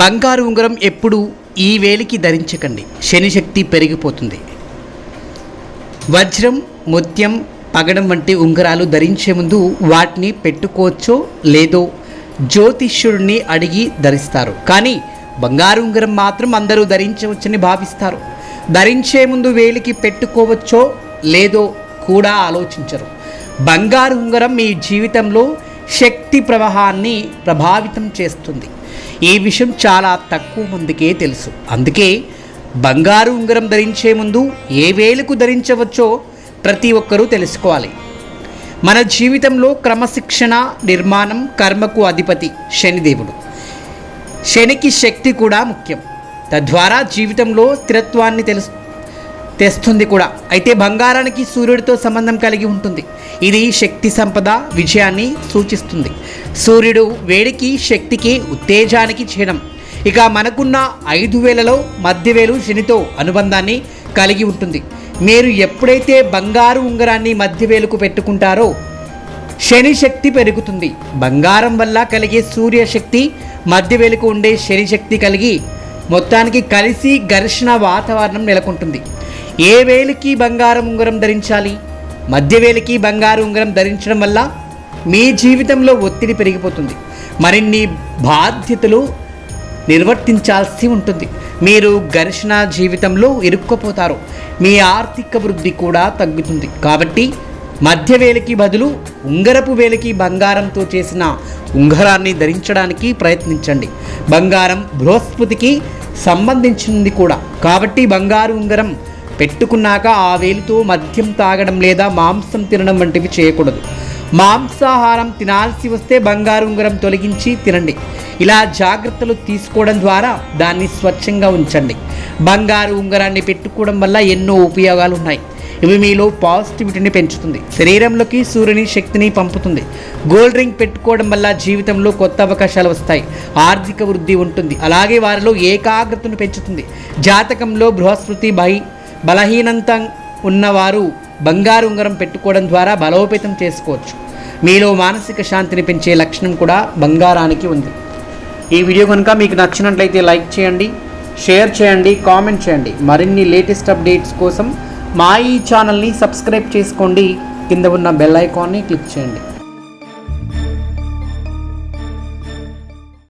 బంగారు ఉంగరం ఎప్పుడు ఈ వేలికి ధరించకండి. శనిశక్తి పెరిగిపోతుంది. వజ్రం ముత్యం పగడం వంటి ఉంగరాలు ధరించే ముందు వాటిని పెట్టుకోవచ్చో లేదో జ్యోతిష్యుడిని అడిగి ధరిస్తారు. కానీ బంగారు ఉంగరం మాత్రం అందరూ ధరించవచ్చని భావిస్తారు. ధరించే ముందు వేలికి పెట్టుకోవచ్చో లేదో కూడా ఆలోచించరు. బంగారు ఉంగరం మీ జీవితంలో శక్తి ప్రవాహాన్ని ప్రభావితం చేస్తుంది. ఈ విషయం చాలా తక్కువ మందికే తెలుసు. అందుకే బంగారు ఉంగరం ధరించే ముందు ఏ వేలకు ధరించవచ్చో ప్రతి ఒక్కరూ తెలుసుకోవాలి. మన జీవితంలో క్రమశిక్షణ నిర్మాణం కర్మకు అధిపతి శనిదేవుడు. శనికి శక్తి కూడా ముఖ్యం. తద్వారా జీవితంలో స్థిరత్వాన్ని తెలుసు తెస్తుంది కూడా. అయితే బంగారానికి సూర్యుడితో సంబంధం కలిగి ఉంటుంది. ఇది శక్తి సంపద విజయాన్ని సూచిస్తుంది. సూర్యుడు వేడికి శక్తికి ఉత్తేజానికి చిహ్నం. ఇక మనకున్న ఐదు వేలలో మధ్య వేలు శనితో అనుబంధాన్ని కలిగి ఉంటుంది. మీరు ఎప్పుడైతే బంగారు ఉంగరాన్ని మధ్యవేలుకు పెట్టుకుంటారో శని శక్తి పెరుగుతుంది. బంగారం వల్ల కలిగే సూర్యశక్తి మధ్యవేలుకు ఉండే శని శక్తి కలిగి మొత్తానికి కలిసి ఘర్షణ వాతావరణం నెలకొంటుంది. ఏ వేలికి బంగారం ఉంగరం ధరించాలి? మధ్యవేలికి బంగారు ఉంగరం ధరించడం వల్ల మీ జీవితంలో ఒత్తిడి పెరిగిపోతుంది. మరిన్ని బాధ్యతలు నిర్వర్తించాల్సి ఉంటుంది. మీరు ఘర్షణ జీవితంలో ఇరుక్కుపోతారు. మీ ఆర్థిక వృద్ధి కూడా తగ్గుతుంది. కాబట్టి మధ్యవేలికి బదులు ఉంగరపు వేలికి బంగారంతో చేసిన ఉంగరాన్ని ధరించడానికి ప్రయత్నించండి. బంగారం బృహస్పతికి సంబంధించింది కూడా. కాబట్టి బంగారు ఉంగరం పెట్టుకున్నాక ఆ వేలితో మద్యం తాగడం లేదా మాంసం తినడం వంటివి చేయకూడదు. మాంసాహారం తినాల్సి వస్తే బంగారు ఉంగరం తొలగించి తినండి. ఇలా జాగ్రత్తలు తీసుకోవడం ద్వారా దాన్ని స్వచ్ఛంగా ఉంచండి. బంగారు ఉంగరాన్ని పెట్టుకోవడం వల్ల ఎన్నో ఉపయోగాలు ఉన్నాయి ఇవి మీలో పాజిటివిటీని పెంచుతుంది. శరీరంలోకి సూర్యుని శక్తిని పంపుతుంది. గోల్డ్ డ్రింక్ పెట్టుకోవడం వల్ల జీవితంలో కొత్త అవకాశాలు వస్తాయి. ఆర్థిక వృద్ధి ఉంటుంది. అలాగే వారిలో ఏకాగ్రతను పెంచుతుంది. జాతకంలో బృహస్పతి బై బలహీనంతం ఉన్నవారు బంగారు ఉంగరం పెట్టుకోవడం ద్వారా బలోపేతం చేసుకోవచ్చు. మీలో మానసిక శాంతిని పెంచే లక్షణం కూడా బంగారానికి ఉంది. ఈ వీడియో కనుక మీకు నచ్చినట్లయితే లైక్ చేయండి షేర్ చేయండి కామెంట్ చేయండి. మరిన్ని లేటెస్ట్ అప్డేట్స్ కోసం మా ఈ ఛానల్ని సబ్స్క్రైబ్ చేసుకోండి. కింద ఉన్న బెల్ ఐకాన్ని క్లిక్ చేయండి.